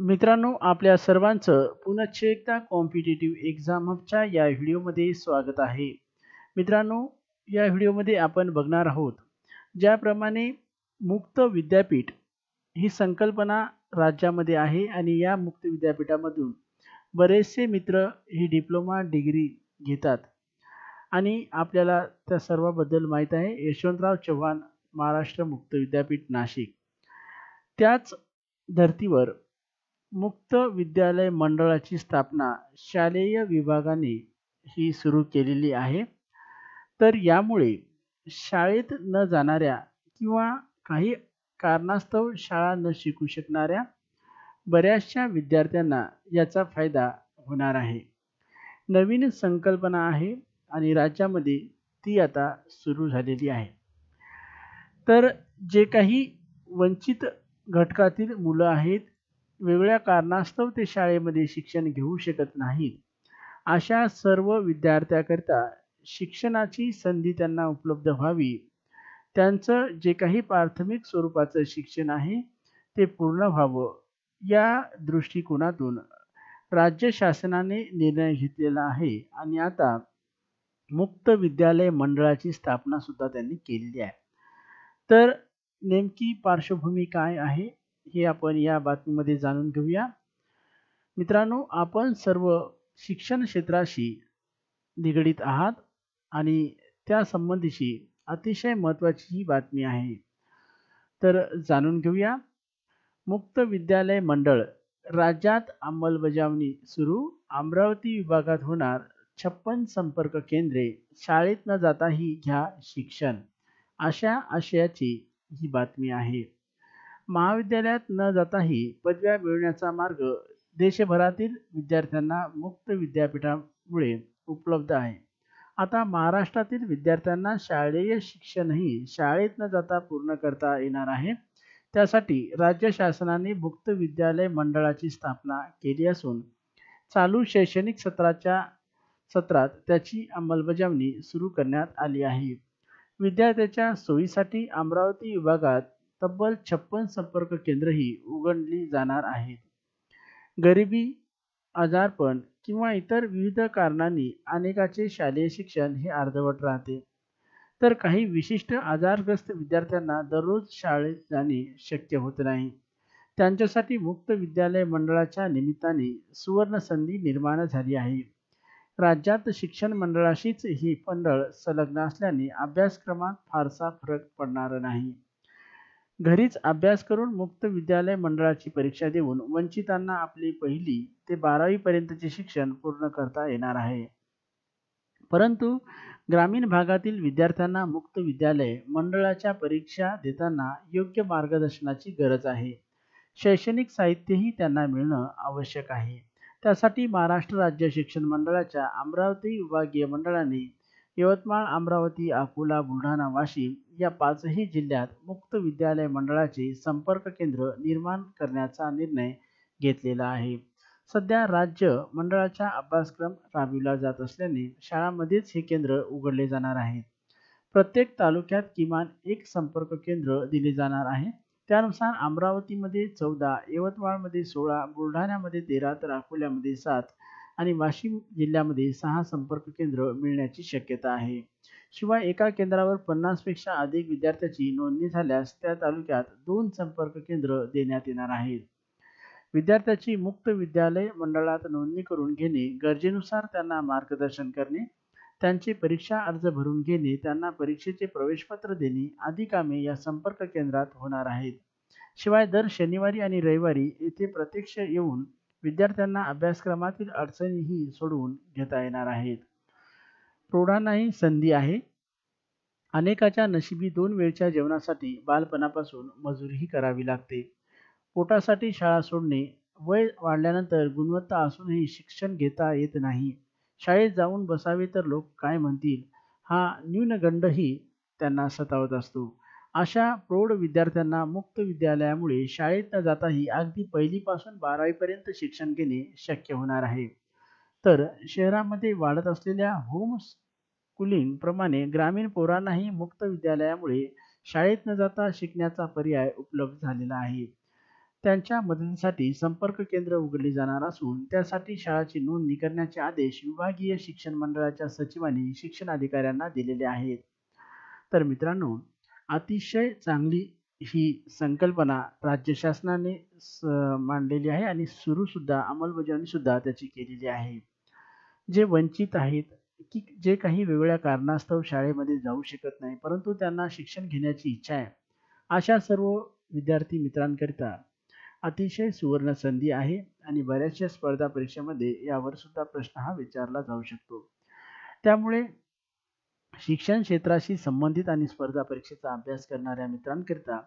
मित्रांनो आपल्या सर्वांचं पुनश्च एकदा कॉम्पिटेटिव्ह एक्झाम हबच्या या व्हिडिओमध्ये स्वागत आहे. मित्रांनो या व्हिडिओमध्ये आपण बघणार आहोत ज्याप्रमाणे मुक्त विद्यापीठ ही संकल्पना राज्यामध्ये आहे आणि या मुक्त विद्यापीठामधून बरेचसे मित्र ही डिप्लोमा डिग्री घेतात. आणि आपल्याला त्या सर्वाबद्दल माहीत आहे यशवंतराव चव्हाण महाराष्ट्र मुक्त विद्यापीठ नाशिक. त्याच धर्तीवर मुक्त विद्यालय मंडळाची स्थापना शालेय विभागाने ही सुरू केलेली आहे. तर यामुळे शाळेत न जाणाऱ्या किंवा काही कारणास्तव शाळा न शिकू शकणाऱ्या बऱ्याचशा विद्यार्थ्यांना याचा फायदा होणार आहे. नवीन संकल्पना आहे आणि राज्यामध्ये ती आता सुरू झालेली आहे. तर जे काही वंचित घटकातील मुलं आहेत वेगळ्या कारणास्तव ते शाळेमध्ये शिक्षण घेऊ शकत नाहीत. अशा सर्व विद्यार्थ्याकरिता शिक्षणाची संधी त्यांना उपलब्ध व्हावी. त्यांचं जे काही प्राथमिक स्वरूपाचं शिक्षण आहे ते पूर्ण व्हावं. या दृष्टिकोनातून राज्य शासनाने निर्णय घेतलेला आहे आणि आता मुक्त विद्यालय मंडळाची स्थापना सुद्धा त्यांनी केलेली आहे. तर नेमकी पार्श्वभूमी काय आहे? हे आपण या बातमीमध्ये जाणून घेऊया. मित्रांनो आपण सर्व शिक्षण क्षेत्राशी निगडीत आहात आणि त्या संबंधीची अतिशय महत्त्वाची ही बातमी आहे. तर जाणून घेऊया. मुक्त विद्यालय मंडळ राज्यात अंमलबजावणी सुरू. अमरावती विभागात होणार छप्पन संपर्क केंद्रे. शाळेत न जाताही घ्या शिक्षण. अशा आशयाची ही बातमी आहे. महाविद्यालयात न जाताही पदव्या मिळवण्याचा मार्ग देशभरातील विद्यार्थ्यांना मुक्त विद्यापीठामुळे उपलब्ध आहे. आता महाराष्ट्रातील विद्यार्थ्यांना शालेय शिक्षणही शाळेत न जाता पूर्ण करता येणार आहे. त्यासाठी राज्य शासनाने मुक्त विद्यालय मंडळाची स्थापना केली असून चालू शैक्षणिक सत्राच्या सत्रात त्याची अंमलबजावणी सुरू करण्यात आली आहे. विद्यार्थ्याच्या सोयीसाठी अमरावती विभागात तब्बल छप्पन संपर्क केंद्रही उघडली जाणार आहेत. गरिबी आजारपण किंवा इतर विविध कारणांनी अनेकाचे शालेय शिक्षण हे अर्धवट राहते. तर काही विशिष्ट आजारग्रस्त विद्यार्थ्यांना दररोज शाळेत जाणे शक्य होत नाही. त्यांच्यासाठी मुक्त विद्यालय मंडळाच्या निमित्ताने सुवर्ण संधी निर्माण झाली आहे. राज्यात शिक्षण मंडळाशीच ही मंडळ संलग्न असल्याने अभ्यासक्रमात फारसा फरक पडणार नाही. घरीच अभ्यास करून मुक्त विद्यालय मंडळाची परीक्षा देऊन वंचितांना आपली पहिली ते बारावी पर्यंतचे शिक्षण पूर्ण करता येणार आहे. परंतु ग्रामीण भागातील विद्यार्थ्यांना मुक्त विद्यालय मंडळाच्या परीक्षा देताना योग्य मार्गदर्शनाची गरज आहे. शैक्षणिक साहित्यही त्यांना मिळणं आवश्यक आहे. त्यासाठी महाराष्ट्र राज्य शिक्षण मंडळाच्या अमरावती विभागीय मंडळाने यवतमाळ अमरावती अकोला बुलढाणा वाशिम या पाचही जिल्ह्यात मुक्त विद्यालय मंडळाचे संपर्क केंद्र निर्माण करण्याचा निर्णय घेतलेला आहे. सध्या राज्य मंडळाचा अभ्यासक्रम राबविला जात असल्याने शाळांमध्येच हे केंद्र उघडले जाणार आहे. प्रत्येक तालुक्यात किमान एक संपर्क केंद्र दिले जाणार आहे. त्यानुसार अमरावतीमध्ये चौदा यवतमाळमध्ये सोळा बुलढाण्यामध्ये तेरा तर अकोल्यामध्ये सात आणि वाशिम जिल्ह्यामध्ये सहा संपर्क केंद्र मिळण्याची शक्यता आहे. शिवाय एका केंद्रावर पन्नासपेक्षा अधिक विद्यार्थ्याची नोंदणी झाल्यास त्या तालुक्यात दोन संपर्क केंद्र देण्यात येणार आहेत. विद्यार्थ्याची मुक्त विद्यालय मंडळात नोंदणी करून घेणे गरजेनुसार त्यांना मार्गदर्शन करणे त्यांचे परीक्षा अर्ज भरून घेणे त्यांना परीक्षेचे प्रवेशपत्र देणे आदी कामे या संपर्क केंद्रात होणार आहेत. शिवाय दर शनिवारी आणि रविवारी येथे प्रत्यक्ष येऊन विद्यार्थ्यांना अभ्यासक्रमातील अडचणीही सोडवून घेता येणार आहेत. प्रौढांनाही संधी आहे. अनेकाच्या नशिबी दोन वेळच्या जेवणासाठी बालपणापासून मजुरीही करावी लागते. पोटासाठी शाळा सोडणे वय वाढल्यानंतर गुणवत्ता असूनही शिक्षण घेता येत नाही. शाळेत जाऊन बसावे तर लोक काय म्हणतील? हा न्यूनगंडही त्यांना सतावत असतो. अशा प्रौढ विद्यार्थ्यांना मुक्त विद्यालयामुळे शाळेत न जाताही अगदी पहिलीपासून बारावीपर्यंत शिक्षण घेणे शक्य होणार आहे. तर शहरामध्ये वाढत असलेल्या होम स्कूलिंग प्रमाणे ग्रामीण पोरांनाही मुक्त विद्यालयामुळे शाळेत न जाता शिकण्याचा पर्याय उपलब्ध झालेला आहे. त्यांच्या मदतीसाठी संपर्क केंद्र उघडले जाणार असून त्यासाठी शाळाची नोंदणी करण्याचे आदेश विभागीय शिक्षण मंडळाच्या सचिवांनी शिक्षण अधिकाऱ्यांना दिलेले आहेत. तर मित्रांनो अतिशय चांगली ही संकल्पना राज्य शासनाने मांडलेली आहे आणि सुरूसुद्धा अंमलबजावणीसुद्धा त्याची केलेली आहे. जे वंचित आहेत की जे काही वेगवेगळ्या कारणास्तव शाळेमध्ये जाऊ शकत नाही परंतु त्यांना शिक्षण घेण्याची इच्छा आहे अशा सर्व विद्यार्थी मित्रांकरिता अतिशय सुवर्ण संधी आहे आणि बऱ्याचशा स्पर्धा परीक्षेमध्ये यावर सुद्धा प्रश्न हा विचारला जाऊ शकतो. त्यामुळे शिक्षण क्षेत्राशी संबंधित आणि स्पर्धा परीक्षेचा अभ्यास करणाऱ्या मित्रांकरिता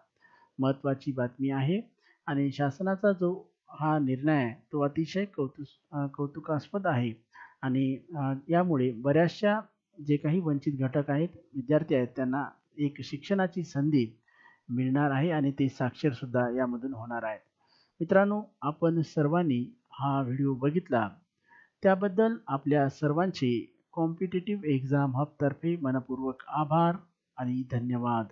महत्त्वाची बातमी आहे. आणि शासनाचा जो हा निर्णय आहे तो अतिशय कौतुक कौतुकास्पद आहे. आणि यामुळे बऱ्याचशा जे काही वंचित घटक आहेत विद्यार्थी आहेत त्यांना एक शिक्षणाची संधी मिळणार आहे आणि ते साक्षरसुद्धा यामधून होणार आहेत. मित्रांनो आपण सर्वांनी हा व्हिडिओ बघितला. त्याबद्दल आपल्या सर्वांचे कॉम्पिटेटिव्ह एक्झाम हबतर्फे मनपूर्वक आभार आणि धन्यवाद.